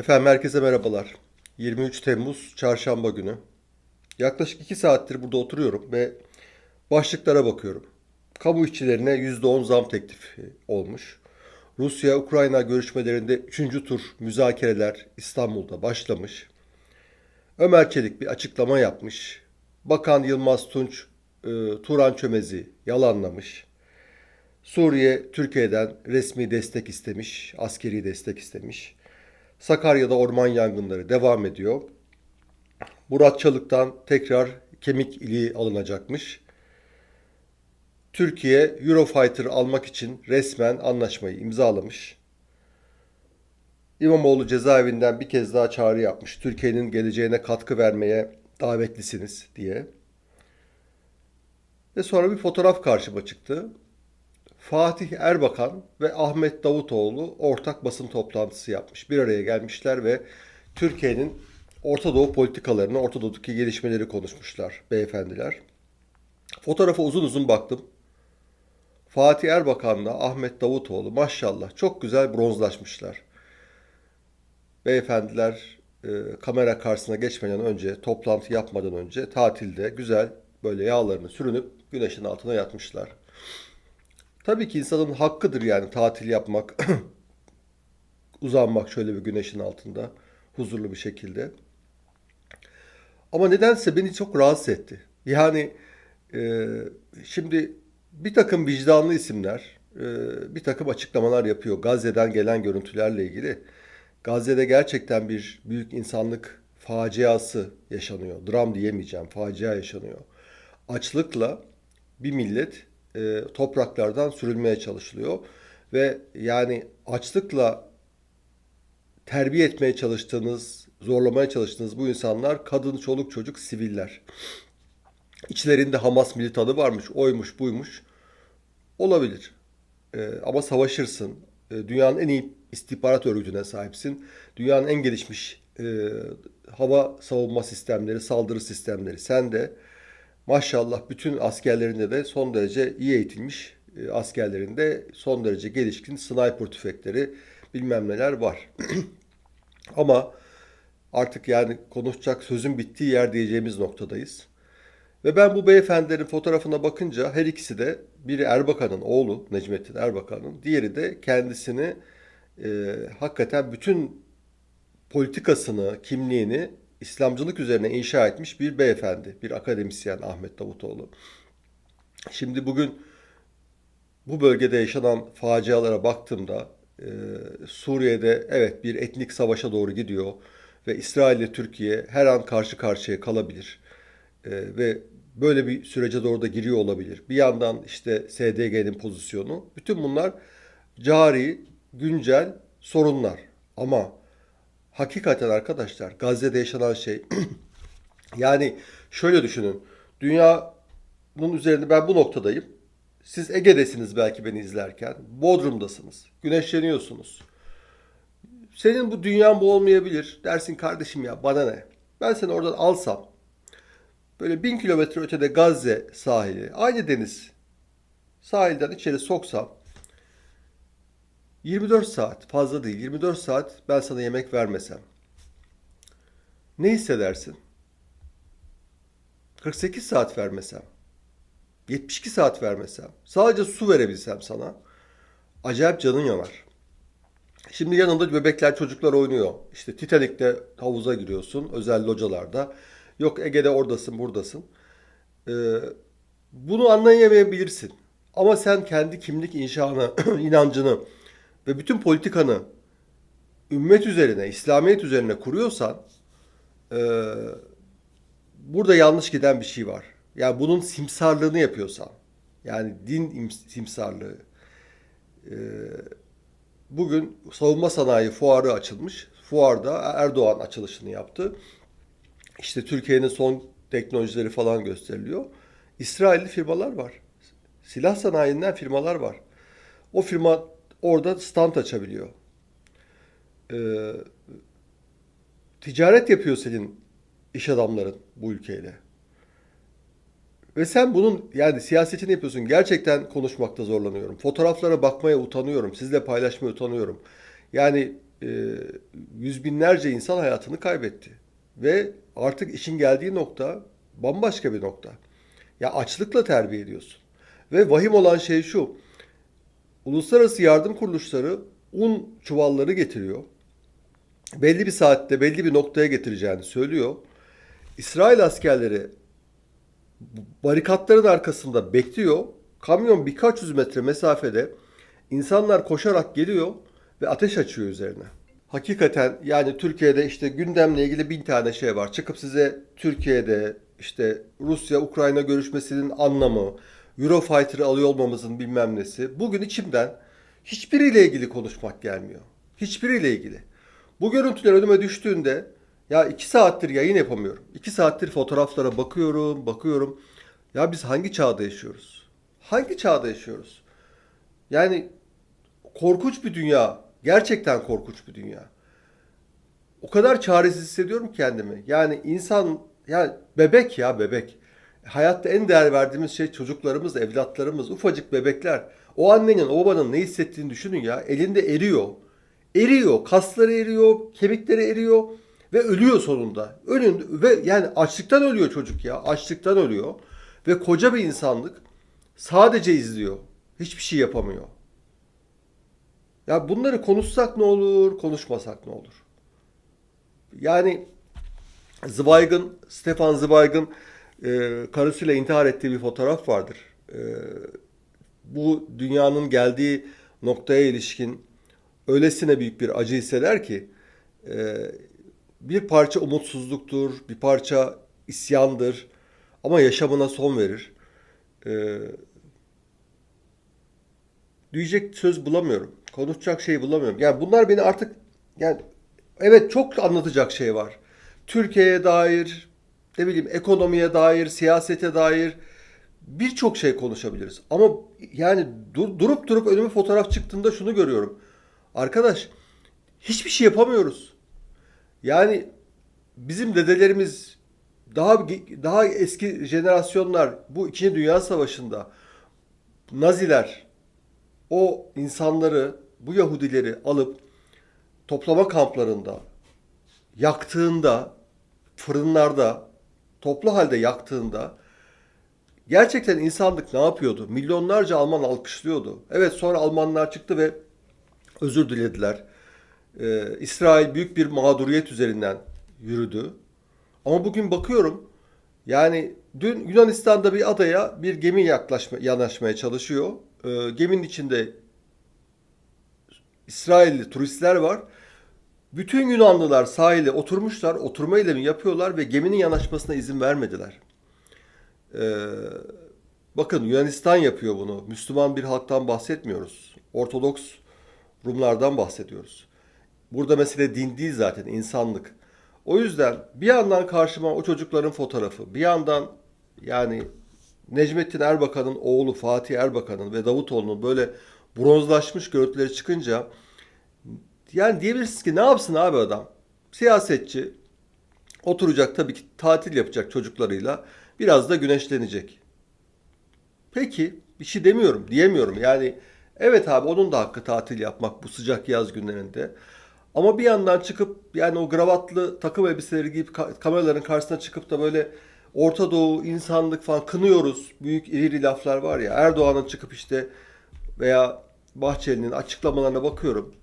Efendim herkese merhabalar. 23 Temmuz Çarşamba günü. Yaklaşık 2 saattir burada oturuyorum ve başlıklara bakıyorum. Kamu işçilerine %10 zam teklifi olmuş. Rusya-Ukrayna görüşmelerinde 3. tur müzakereler İstanbul'da başlamış. Ömer Çelik bir açıklama yapmış. Bakan Yılmaz Tunç e, Turan Çömez'i yalanlamış. Suriye Türkiye'den resmi destek istemiş, askeri destek istemiş. Sakarya'da orman yangınları devam ediyor. Murat Çalık'tan tekrar kemik iliği alınacakmış. Türkiye Eurofighter almak için resmen anlaşmayı imzalamış. İmamoğlu cezaevinden bir kez daha çağrı yapmış. Türkiye'nin geleceğine katkı vermeye davetlisiniz diye. Ve sonra bir fotoğraf karşıma çıktı. Fatih Erbakan ve Ahmet Davutoğlu ortak basın toplantısı yapmış. Bir araya gelmişler ve Türkiye'nin Orta Doğu politikalarını, Orta Doğu'daki gelişmeleri konuşmuşlar beyefendiler. Fotoğrafa uzun uzun baktım. Fatih Erbakan'la Ahmet Davutoğlu maşallah çok güzel bronzlaşmışlar. Beyefendiler e, kamera karşısına geçmeden önce, toplantı yapmadan önce tatilde güzel böyle yağlarını sürünüp güneşin altına yatmışlar. Tabii ki insanın hakkıdır yani tatil yapmak, uzanmak şöyle bir güneşin altında huzurlu bir şekilde. Ama nedense beni çok rahatsız etti. Yani e, şimdi bir takım vicdanlı isimler e, bir takım açıklamalar yapıyor Gazze'den gelen görüntülerle ilgili. Gazze'de gerçekten bir büyük insanlık faciası yaşanıyor. Dram diyemeyeceğim, facia yaşanıyor. Açlıkla bir millet e, topraklardan sürülmeye çalışılıyor. Ve yani açlıkla terbiye etmeye çalıştığınız, zorlamaya çalıştığınız bu insanlar kadın, çoluk, çocuk, siviller. İçlerinde Hamas militanı varmış, oymuş, buymuş. Olabilir. E, ama savaşırsın. E, dünyanın en iyi istihbarat örgütüne sahipsin. Dünyanın en gelişmiş e, hava savunma sistemleri, saldırı sistemleri. Sen de Maşallah bütün askerlerinde de son derece iyi eğitilmiş e, askerlerinde son derece gelişkin sniper tüfekleri bilmem neler var. Ama artık yani konuşacak sözün bittiği yer diyeceğimiz noktadayız. Ve ben bu beyefendilerin fotoğrafına bakınca her ikisi de biri Erbakan'ın oğlu Necmettin Erbakan'ın, diğeri de kendisini e, hakikaten bütün politikasını, kimliğini İslamcılık üzerine inşa etmiş bir beyefendi, bir akademisyen Ahmet Davutoğlu. Şimdi bugün bu bölgede yaşanan facialara baktığımda e, Suriye'de evet bir etnik savaşa doğru gidiyor ve İsrail ile Türkiye her an karşı karşıya kalabilir. E, ve böyle bir sürece doğru da giriyor olabilir. Bir yandan işte SDG'nin pozisyonu. Bütün bunlar cari, güncel sorunlar. Ama hakikaten arkadaşlar Gazze'de yaşanan şey yani şöyle düşünün. Dünyanın üzerinde ben bu noktadayım. Siz Ege'desiniz belki beni izlerken. Bodrum'dasınız. Güneşleniyorsunuz. Senin bu dünyan bu olmayabilir. Dersin kardeşim ya bana ne? Ben seni oradan alsam böyle bin kilometre ötede Gazze sahili, aynı deniz sahilden içeri soksam 24 saat fazla değil 24 saat ben sana yemek vermesem ne hissedersin? 48 saat vermesem 72 saat vermesem sadece su verebilsem sana acayip canın yanar. Şimdi yanında bebekler çocuklar oynuyor. İşte Titanik'te havuza giriyorsun özel localarda. Yok Ege'de oradasın buradasın. Ee, bunu anlayamayabilirsin. Ama sen kendi kimlik inşanı, inancını ve bütün politikanı ümmet üzerine, İslamiyet üzerine kuruyorsan e, burada yanlış giden bir şey var. Yani bunun simsarlığını yapıyorsan, yani din im- simsarlığı. E, bugün savunma sanayi fuarı açılmış. Fuarda Erdoğan açılışını yaptı. İşte Türkiye'nin son teknolojileri falan gösteriliyor. İsrailli firmalar var. Silah sanayinden firmalar var. O firma orada stand açabiliyor. Ee, ticaret yapıyor senin iş adamların bu ülkeyle. Ve sen bunun yani siyasetini yapıyorsun. Gerçekten konuşmakta zorlanıyorum. Fotoğraflara bakmaya utanıyorum. Sizle paylaşmaya utanıyorum. Yani e, yüz binlerce insan hayatını kaybetti. Ve artık işin geldiği nokta bambaşka bir nokta. Ya açlıkla terbiye ediyorsun. Ve vahim olan şey şu. Uluslararası yardım kuruluşları un çuvalları getiriyor. Belli bir saatte belli bir noktaya getireceğini söylüyor. İsrail askerleri barikatların arkasında bekliyor. Kamyon birkaç yüz metre mesafede insanlar koşarak geliyor ve ateş açıyor üzerine. Hakikaten yani Türkiye'de işte gündemle ilgili bin tane şey var. Çıkıp size Türkiye'de işte Rusya-Ukrayna görüşmesinin anlamı, Eurofighter'ı alıyor olmamızın bilmem nesi. Bugün içimden hiçbiriyle ilgili konuşmak gelmiyor. Hiçbiriyle ilgili. Bu görüntüler önüme düştüğünde ya iki saattir yayın yapamıyorum. İki saattir fotoğraflara bakıyorum, bakıyorum. Ya biz hangi çağda yaşıyoruz? Hangi çağda yaşıyoruz? Yani korkunç bir dünya. Gerçekten korkunç bir dünya. O kadar çaresiz hissediyorum kendimi. Yani insan ya bebek ya bebek. Hayatta en değer verdiğimiz şey çocuklarımız, evlatlarımız, ufacık bebekler. O annenin, o babanın ne hissettiğini düşünün ya. Elinde eriyor. Eriyor, kasları eriyor, kemikleri eriyor ve ölüyor sonunda. Ölün ve yani açlıktan ölüyor çocuk ya. Açlıktan ölüyor ve koca bir insanlık sadece izliyor. Hiçbir şey yapamıyor. Ya bunları konuşsak ne olur, konuşmasak ne olur? Yani Zweig'ın, Stefan Zweig'ın e, karısıyla intihar ettiği bir fotoğraf vardır. E, bu dünyanın geldiği noktaya ilişkin öylesine büyük bir acı hisseder ki e, bir parça umutsuzluktur, bir parça isyandır ama yaşamına son verir. E, diyecek söz bulamıyorum. Konuşacak şey bulamıyorum. Yani bunlar beni artık yani evet çok anlatacak şey var. Türkiye'ye dair, ne bileyim ekonomiye dair, siyasete dair birçok şey konuşabiliriz. Ama yani dur, durup durup önüme fotoğraf çıktığında şunu görüyorum. Arkadaş hiçbir şey yapamıyoruz. Yani bizim dedelerimiz daha daha eski jenerasyonlar bu İkinci Dünya Savaşı'nda Naziler o insanları, bu Yahudileri alıp toplama kamplarında yaktığında, fırınlarda toplu halde yaktığında gerçekten insanlık ne yapıyordu? Milyonlarca Alman alkışlıyordu. Evet sonra Almanlar çıktı ve özür dilediler. Ee, İsrail büyük bir mağduriyet üzerinden yürüdü. Ama bugün bakıyorum yani dün Yunanistan'da bir adaya bir gemi yaklaşma, yanaşmaya çalışıyor. Ee, geminin içinde İsrailli turistler var. Bütün Yunanlılar sahile oturmuşlar, oturma eylemi yapıyorlar ve geminin yanaşmasına izin vermediler. Ee, bakın Yunanistan yapıyor bunu. Müslüman bir halktan bahsetmiyoruz. Ortodoks Rumlardan bahsediyoruz. Burada mesele din değil zaten, insanlık. O yüzden bir yandan karşıma o çocukların fotoğrafı, bir yandan yani Necmettin Erbakan'ın oğlu Fatih Erbakan'ın ve Davutoğlu'nun böyle bronzlaşmış görüntüleri çıkınca yani diyebilirsiniz ki ne yapsın abi adam? Siyasetçi oturacak tabii ki tatil yapacak çocuklarıyla biraz da güneşlenecek. Peki bir şey demiyorum diyemiyorum yani evet abi onun da hakkı tatil yapmak bu sıcak yaz günlerinde. Ama bir yandan çıkıp yani o gravatlı takım elbiseleri giyip kameraların karşısına çıkıp da böyle Orta Doğu, insanlık falan kınıyoruz. Büyük iri laflar var ya. Erdoğan'ın çıkıp işte veya Bahçeli'nin açıklamalarına bakıyorum.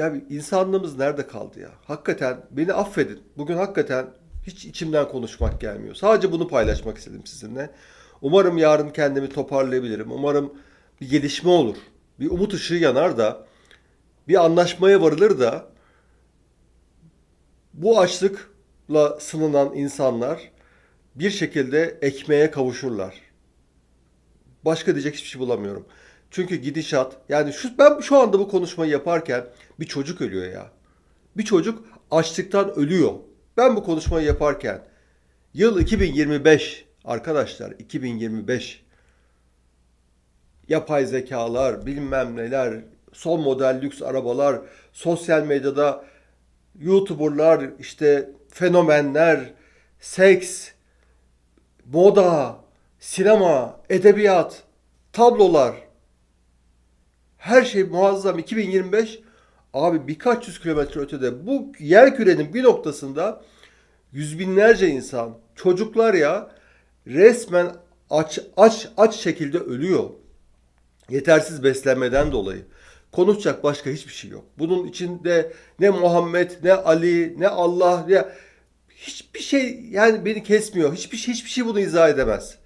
Ya insanlığımız nerede kaldı ya? Hakikaten beni affedin. Bugün hakikaten hiç içimden konuşmak gelmiyor. Sadece bunu paylaşmak istedim sizinle. Umarım yarın kendimi toparlayabilirim. Umarım bir gelişme olur. Bir umut ışığı yanar da bir anlaşmaya varılır da bu açlıkla sınınan insanlar bir şekilde ekmeğe kavuşurlar. Başka diyecek hiçbir şey bulamıyorum. Çünkü gidişat yani şu ben şu anda bu konuşmayı yaparken bir çocuk ölüyor ya. Bir çocuk açlıktan ölüyor. Ben bu konuşmayı yaparken yıl 2025 arkadaşlar 2025 yapay zekalar bilmem neler son model lüks arabalar sosyal medyada YouTuber'lar işte fenomenler seks moda sinema edebiyat tablolar Her şey muazzam. 2025 abi birkaç yüz kilometre ötede bu yer kürenin bir noktasında yüz binlerce insan, çocuklar ya resmen aç aç aç şekilde ölüyor. Yetersiz beslenmeden dolayı. Konuşacak başka hiçbir şey yok. Bunun içinde ne Muhammed, ne Ali, ne Allah, ne hiçbir şey yani beni kesmiyor. Hiçbir şey hiçbir şey bunu izah edemez.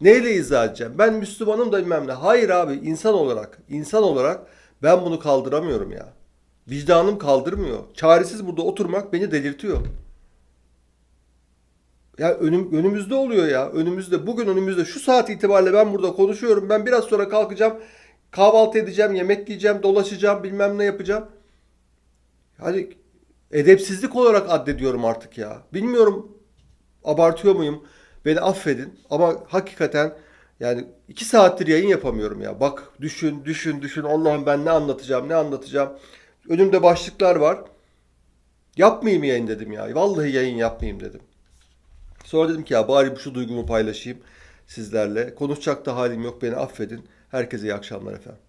Neyle izah edeceğim? Ben Müslümanım da bilmem ne. Hayır abi insan olarak, insan olarak ben bunu kaldıramıyorum ya. Vicdanım kaldırmıyor. Çaresiz burada oturmak beni delirtiyor. Ya önüm, önümüzde oluyor ya. Önümüzde. Bugün önümüzde. Şu saat itibariyle ben burada konuşuyorum. Ben biraz sonra kalkacağım. Kahvaltı edeceğim, yemek yiyeceğim, dolaşacağım, bilmem ne yapacağım. Hani edepsizlik olarak addediyorum artık ya. Bilmiyorum abartıyor muyum? Beni affedin ama hakikaten yani iki saattir yayın yapamıyorum ya. Bak düşün, düşün, düşün. Allah'ım ben ne anlatacağım, ne anlatacağım. Önümde başlıklar var. Yapmayayım yayın dedim ya. Vallahi yayın yapmayayım dedim. Sonra dedim ki ya bari şu duygumu paylaşayım sizlerle. Konuşacak da halim yok beni affedin. Herkese iyi akşamlar efendim.